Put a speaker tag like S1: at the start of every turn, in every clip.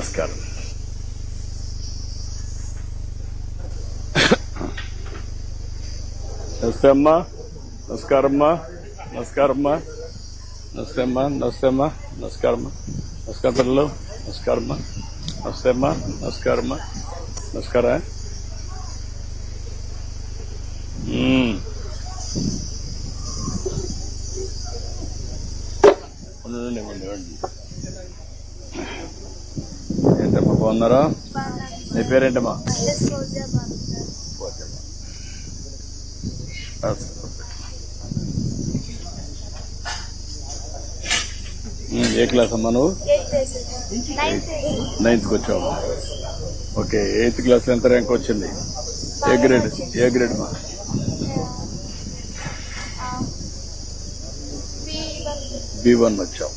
S1: నమస్కారం. నమస్తే అమ్మా. నమస్కారమ్మా. నమస్కారమ్మా. నమస్తే అమ్మా. నమస్తే అమ్మా. నమస్కారమ్మా. నమస్కారం పిల్లలు. నమస్కారమ్మా. నమస్తే అమ్మా. నమస్కారమ్మా. నమస్కారం మ్మ్. ఉండండి ఉండండి ఉండండి ఏంటమ్మా బాగున్నారా? నీ పేరేంటమ్మా? ఏ క్లాస్ అమ్మా నువ్వు? నైన్త్కి వచ్చావు ఓకే ఎయిత్ క్లాస్ ఎంత ర్యాంక్ వచ్చింది? A grade? ఏ గ్రేడ్ మా బి వన్ వచ్చావు.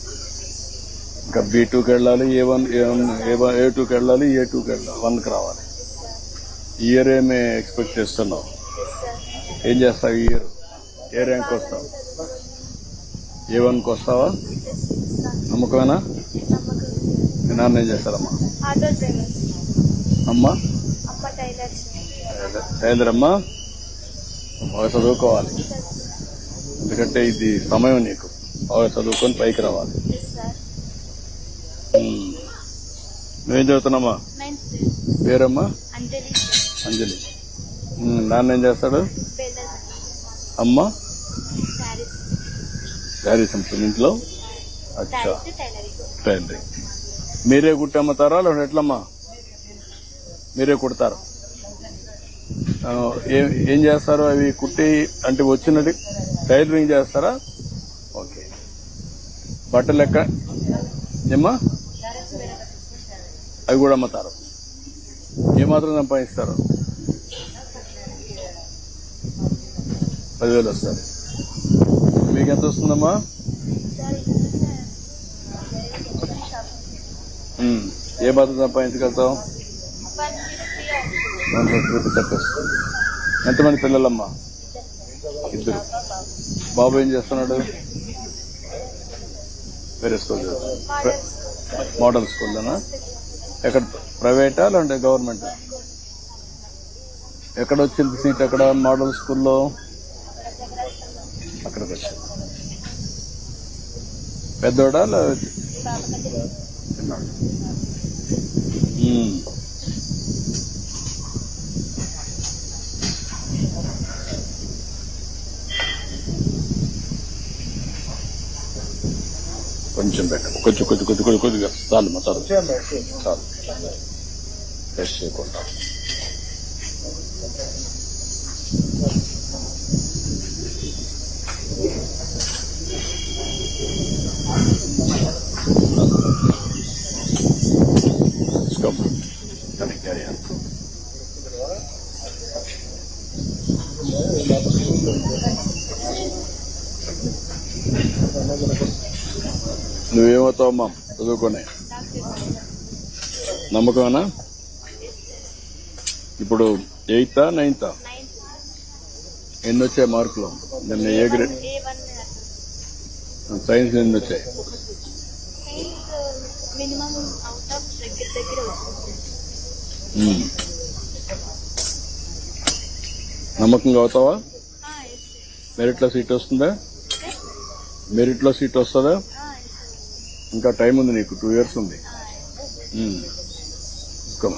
S1: ఇంకా బి టూకి వెళ్ళాలి ఏ వన్ ఏ వన్ ఏ టూకి వెళ్ళాలి ఏ టూకి వెళ్ళాలి వన్కి రావాలి. ఈ ఇయర్ ఏమే ఎక్స్పెక్ట్ చేస్తున్నావు? ఏం చేస్తావు ఈ ఇయర్ ఏ ర్యాంక్ వస్తావు? ఏ వన్కి వస్తావా? నమ్మకమేనా? మీ నాన్న ఏం చేస్తారమ్మా? అమ్మా?
S2: టైలర్
S1: అమ్మా? బాగా చదువుకోవాలి. ఎందుకంటే ఇది సమయం నీకు. బాగా చదువుకొని పైకి రావాలి
S2: సార్
S1: ఉమ్. నువ్వేం చదువుతున్నామ్మా
S2: నైన్త్
S1: పేరమ్మా?
S2: అంజలి.
S1: నాన్న ఏం చేస్తాడు? అమ్మ?
S2: శారీస్
S1: శారీస్ అమ్ముతుంది ఇంట్లో? అచ్చా.
S2: టైలరింగ్
S1: మీరే కుట్టి అమ్ముతారా లేదా ఎట్లమ్మా? మీరే కుడతారు? ఏం ఏం చేస్తారు? అవి కుట్టి అంటే వచ్చినది టైలరింగ్ చేస్తారా? ఓకే. బట్టలు లెక్క ఏమ్మా? అవి కూడా అమ్ముతారు. ఏమాత్రం సంపాదిస్తారు? పదివేలు వస్తారు మీకు ఎంత వస్తుందమ్మా? ఏ మాత్రం సంపాదించగలుగుతాం
S2: వన్ ఫిఫ్టీ
S1: రూపీస్ వస్తుంది. ఎంతమంది పిల్లలమ్మా? ఇద్దరు. బాబు ఏం చేస్తున్నాడు? వేరే స్కూల్ మోడల్ స్కూల్లోనా? ఎక్కడ ప్రైవేటా లేదంటే గవర్నమెంట్? ఎక్కడ వచ్చింది సీట్ ఎక్కడ మోడల్ స్కూల్లో? అక్కడికి వచ్చింది పెద్దోడా లేదా చిన్నోడా? కొంచెం పెట్టండి కొంచెం కొంచెం కొంచెం కొంచెం కొద్దిగా చాలు మా చాలు చాలు టెస్ట్ చేయకుండా Let's go. నువ్వేమవుతావమ్మా చదువుకొని. నమ్మకమేనా? ఇప్పుడు ఎయితా నైన్తా ఎన్ని వచ్చాయి మార్కులు? నిన్న ఏ గ్రేడ్ సైన్స్ ఎన్ని వచ్చాయి. నమ్మకంగా అవుతావా మెరిట్లో సీట్ వస్తుందా? మెరిట్లో సీట్ వస్తుందా? ఇంకా టైం ఉంది నీకు టూ ఇయర్స్ ఉంది. ఉమ్. Come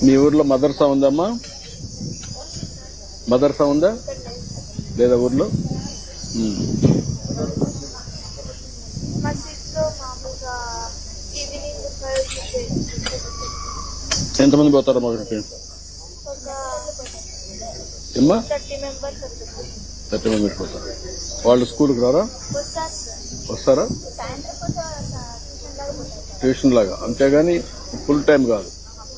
S1: మీ ఊర్లో మదర్సా ఉందమ్మా? మదర్సా ఉందా లేదా ఊర్లో? ఎంతమంది పోతారమ్మా
S2: ఒక
S1: ఏమ్మా?
S2: థర్టీ మెంబర్స్
S1: పోతారు. వాళ్ళు స్కూల్కి రారా?
S2: వస్తారు పోతారు.
S1: ట్యూషన్ లాగా. అంతేగాని ఫుల్ టైం కాదు.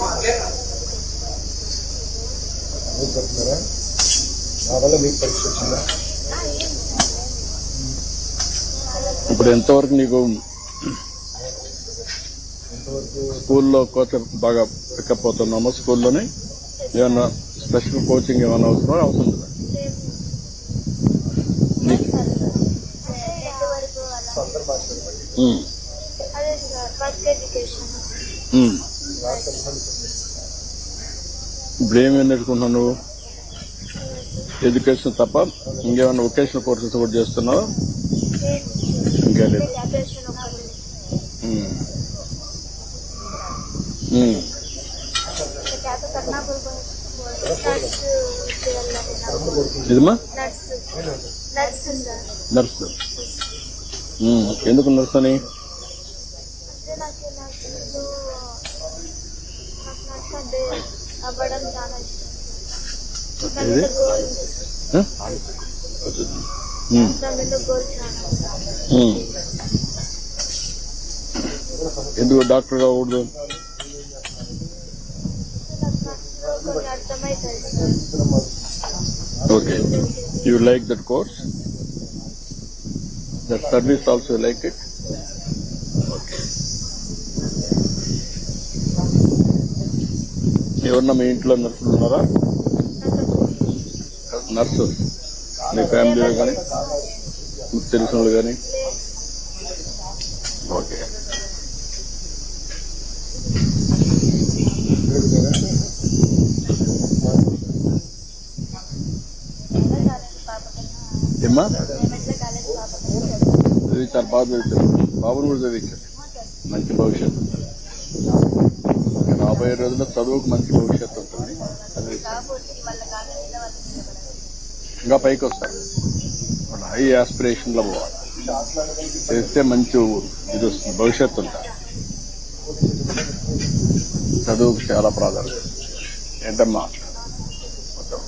S2: వీళ్ళకి
S3: చెప్తున్నారా? నా వల్ల మీకు పరీక్ష వచ్చిందా?
S1: ఇప్పుడు ఎంతవరకు నీకు స్కూల్లో కోచ్ బాగా పికప్ అవుతున్నామా స్కూల్లోనే ఏమన్నా స్పెషల్ కోచింగ్ ఏమైనా అవసరం అవసరం లేదా?
S2: అదే సార్ వర్క్ ఎడ్యుకేషన్.
S1: ఇప్పుడు ఏమేమి నేర్చుకుంటున్నావు నువ్వు? ఎడ్యుకేషన్ తప్ప ఇంకేమైనా వొకేషనల్ కోర్సెస్ కూడా చేస్తున్నావు? ఇంకా లేదు.
S2: Hmm. Hmm.
S1: ఇదమ్మా hmm. ఎందుకు నర్స్ అని? ఉమ్. ఎందుకు డాక్టర్ కాకూడదు? Okay. You like that course that service also like it ఎవరన్నా మీ ఇంట్లో నర్సులు ఉన్నారా? నర్సు మీ ఫ్యామిలీలో కానీ మీకు తెలిసిన వాళ్ళు కానీ? ఓకే. ఏమ్మా? చదివించారు. బాగా చదివించారు. బాబుని కూడా చదివించారు. మంచి భవిష్యత్తు ఉంటుంది. రాబోయే రోజుల్లో చదువుకు మంచి భవిష్యత్తు ఉంటుంది. చదివించారు
S2: కాకపోతే వాళ్ళ కాలేజీలో వాళ్ళు నిలబడరు
S1: ఇంకా పైకి వస్తారు. వాళ్ళు హై ఆస్పిరేషన్లో పోవాలి. చేస్తే మంచి ఇది వస్తుంది. భవిష్యత్తు ఉంటారు చదువుకు చాలా ప్రాధాన్యత. ఏంటమ్మా మొత్తం.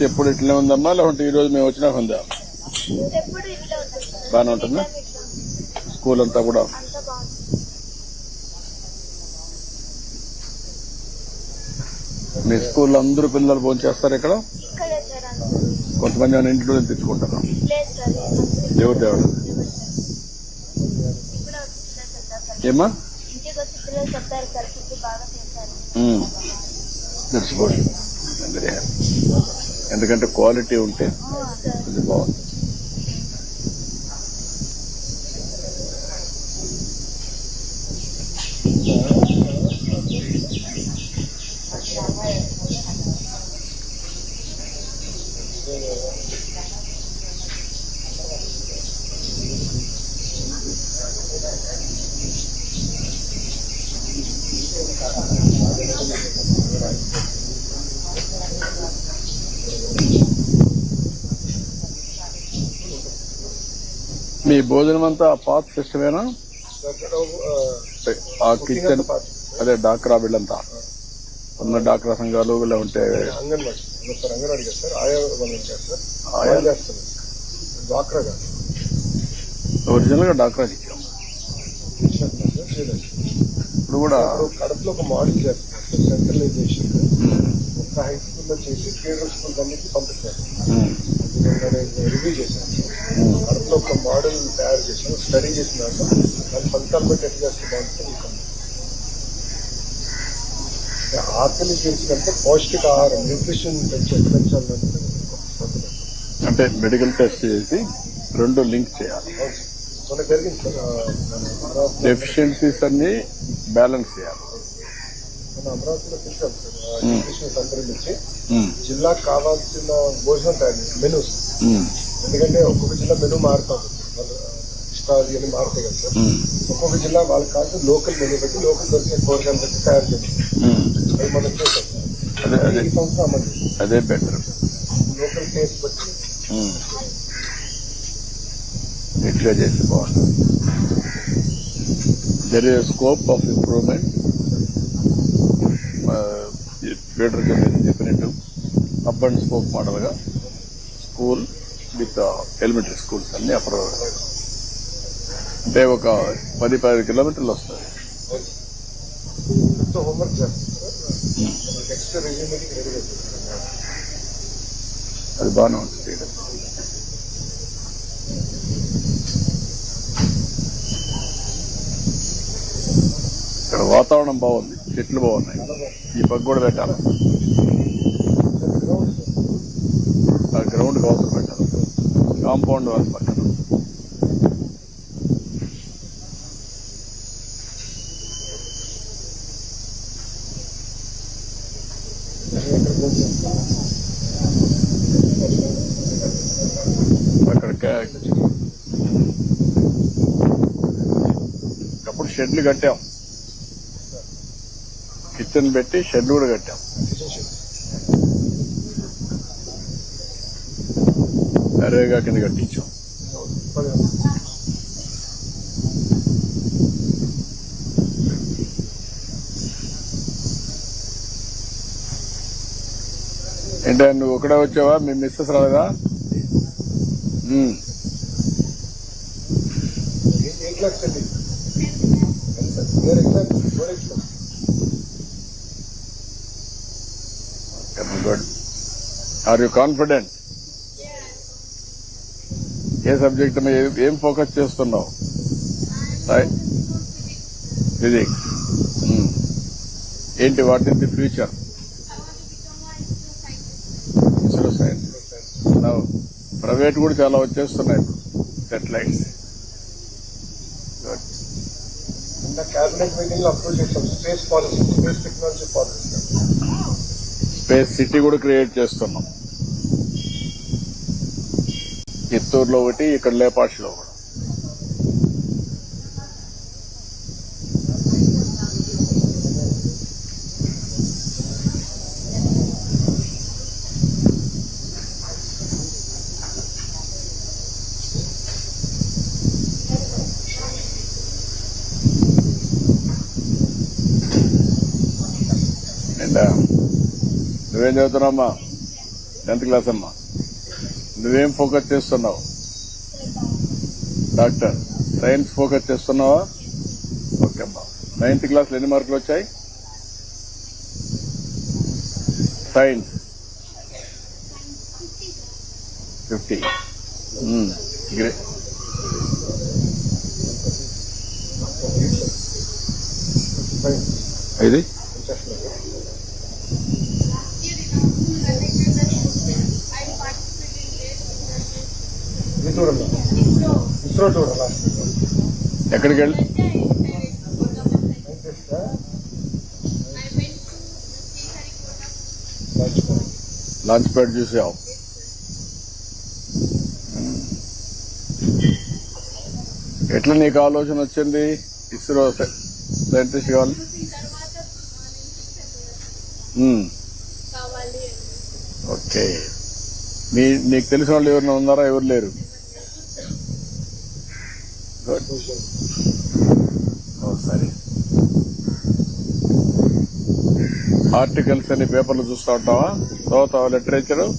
S1: టేస్ట్ ఎప్పుడు ఇట్లే ఉందమ్మా? లేకుంటే ఈ రోజు మేము వచ్చినాక ఉందా? బాగానే ఉంటుందా. స్కూల్ అంతా కూడా? మీ స్కూల్లో అందరూ పిల్లలు భోజనం చేస్తారు ఇక్కడ? కొంతమంది ఏమైనా ఇంట్లో తెచ్చుకుంటారు?
S2: అందరూ
S1: దేవుడు?
S2: వచ్చిన
S1: దట్స్ గుడ్ వెరీ హ్యాపీ ఎందుకంటే క్వాలిటీ ఉంటే ఇది బాగుంది Thank భోజనం అంతా పాత సిస్టమేనా? ఆ కిచెన్ అదే డాక్రా వీళ్ళంతా ఉన్న డాక్రా సంఘాలు ఇలా ఉంటే
S3: చేస్తారు.
S1: ఒరిజినల్గా డాక్రా
S3: చేయలేదు.
S1: ఇప్పుడు కూడా
S3: కడపలో ఒక మోడల్ చేస్తున్నారు. సార్ సెంట్రలైజేషన్ హై స్కూల్లో చేసి ఫీడర్ స్కూల్ అన్నింటి పంపిస్తారు రివ్యూ చేశాను. కడపలో ఒక మోడల్ తయారు చేశాను స్టడీ చేసినాక దాని ఫలితాలు బట్టి ఎట్లా చేస్తే బాగుంటుంది ఆకలి తెలిసినంత పౌష్టిక ఆహారం న్యూట్రిషన్ పెంచి పెంచాలంటే.
S1: అంటే మెడికల్ టెస్ట్ చేసి రెండు లింక్ చేయాలి. డెఫిషియన్సీస్ అన్ని బ్యాలెన్స్ చేయాలి.
S3: మన అమరావతిలో పిలిచాం సార్ ఆ న్యూట్రిషన్ సెంటర్ నుంచి
S1: ఉమ్,
S3: జిల్లాకు కావాల్సిన భోజనం తయారు మెనూస్
S1: ఉమ్,
S3: ఎందుకంటే ఒక్కొక్క జిల్లా మెనూ మారుతా ఉంటుంది వాళ్ళ ఇష్టాలు ఇవన్నీ మారుతాయి కదా. సార్
S1: ఉమ్,
S3: ఒక్కొక్క జిల్లా వాళ్ళకి కావాల్సిన లోకల్ మెనూ బట్టి లోకల్ దొరికే కూరగాయలు బట్టి తయారు చేస్తాం
S1: ఉమ్.
S3: అది మనం చేస్తాం
S1: అదే అదే.
S3: ఈ సంవత్సరం అమలు చేస్తాం.
S1: అదే బెటర్
S3: లోకల్ టేస్ట్ బట్టి.
S1: నీట్గా చేస్తే బాగుంటుంది. There is scope of improvement feeder చెప్పినట్టు అప్ అండ్ స్కోప్ మోడల్గా స్కూల్ విత్ ఎలిమెంటరీ స్కూల్స్ అన్ని అప్పుడు అంటే ఒక పది పది కిలోమీటర్లు
S3: రెడీ చేస్తాం
S1: అది బాగానే ఉంటుంది ఇక్కడ వాతావరణం బాగుంది. చెట్లు బాగున్నాయి. ఈ పక్క కూడా పెట్టాలి? ఆ గ్రౌండ్ అవసరం పెట్టాలి? కాంపౌండ్ వాళ్ళ పక్కన. అక్కడ అప్పుడు షెడ్లు కట్టాం. కిచెన్ పెట్టి షెడ్ కూడా కట్టాం అరేగా కింద కట్టించాం ఏంటో నువ్వు ఒకడే వచ్చావా మీ మిస్సెస్ రాలేదా.
S3: ఏ క్లాస్ అండి
S1: ఆర్ యూ కాన్ఫిడెంట్? ఏ సబ్జెక్ట్ మీద ఏ- ఫోకస్ చేస్తున్నావు? ఫిజిక్స్ ఏంటి what is the future ISRO science private కూడా చాలా వచ్చేస్తున్నాయి. సెటిలైట్స్ గుడ్
S3: నిన్న క్యాబినెట్ మీటింగ్లో అప్రూవ్ చేస్తాం space policy space technology policy
S1: space city కూడా క్రియేట్ చేస్తున్నాం. చిత్తూరులో ఒకటి ఇక్కడ లేపాక్షిలో కూడా నిండా నువ్వేం చదువుతున్నావమ్మా? టెన్త్ క్లాస్ అమ్మా? నువ్వేం ఫోకస్ చేస్తున్నావు? డాక్టర్ సైన్స్ ఫోకస్ చేస్తున్నావా? ఓకే అమ్మా. నైన్త్ క్లాస్లో ఎన్ని మార్కులు వచ్చాయి? సైన్స్. ఫిఫ్టీ. గ్రే. ఇది?
S3: చూడండి. ఇస్రో చూడాలి
S1: ఎక్కడికి వెళ్ళి లాంచ్ ప్యాడ్ చూసావు. ఎట్లా నీకు ఆలోచన వచ్చింది? ఇస్రో సైంటిస్ట్ కావాలి ఓకే. మీ నీకు తెలిసిన వాళ్ళు ఎవరైనా ఉన్నారా? ఎవరు లేరు? సరే. ఆర్టికల్స్ అని పేపర్లు చూస్తూ ఉంటావా? చదువుతావా లిటరేచరు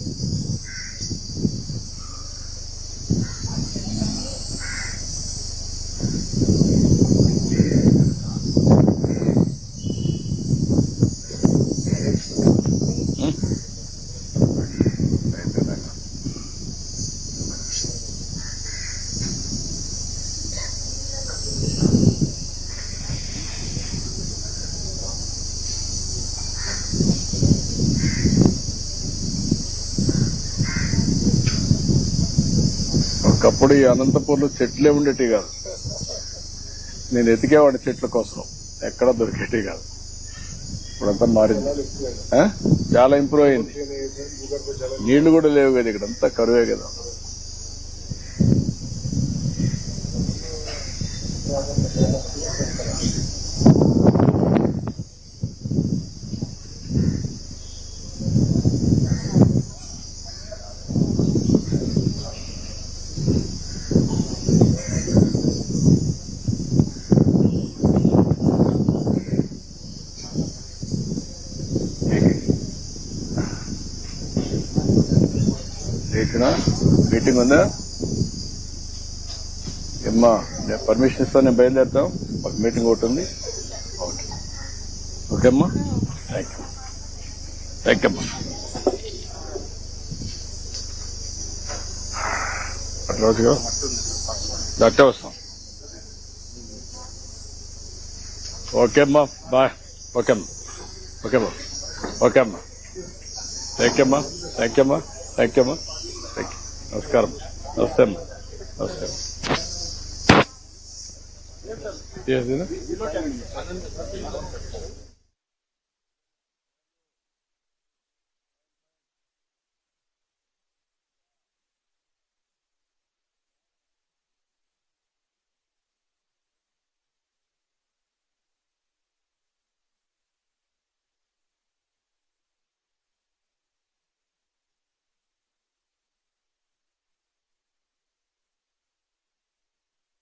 S1: ఇప్పుడు ఈ అనంతపూర్లో చెట్లే ఉండేటి కాదు. నేను ఎతికేవాడిని చెట్ల కోసం. ఎక్కడ దొరికేటి కాదు. ఇప్పుడంతా మారింది. ఆ? చాలా ఇంప్రూవ్ అయింది. నీళ్ళు కూడా లేవు కదా ఇక్కడ. అంతా కరువే కదా. రేటునా మీటింగ్ ఉందా? ఏమ్మా నేను పర్మిషన్ ఇస్తాను నేను బయలుదేరుతాం. ఒక మీటింగ్ ఒకటి ఉంది. ఓకే ఓకే అమ్మా. థ్యాంక్ యూ థ్యాంక్ యూ అమ్మా. అట్లా రోజుగా డాక్టర్ వస్తాం. ఓకే అమ్మా. బాయ్ ఓకే అమ్మా. ఓకే అమ్మా. ఓకే అమ్మా. థ్యాంక్ యూ అమ్మా. థ్యాంక్ యూ అమ్మా. థ్యాంక్ యూ అమ్మా. నమస్కారం. నమస్తే అమ్మా. నమస్కారం ఏదినా?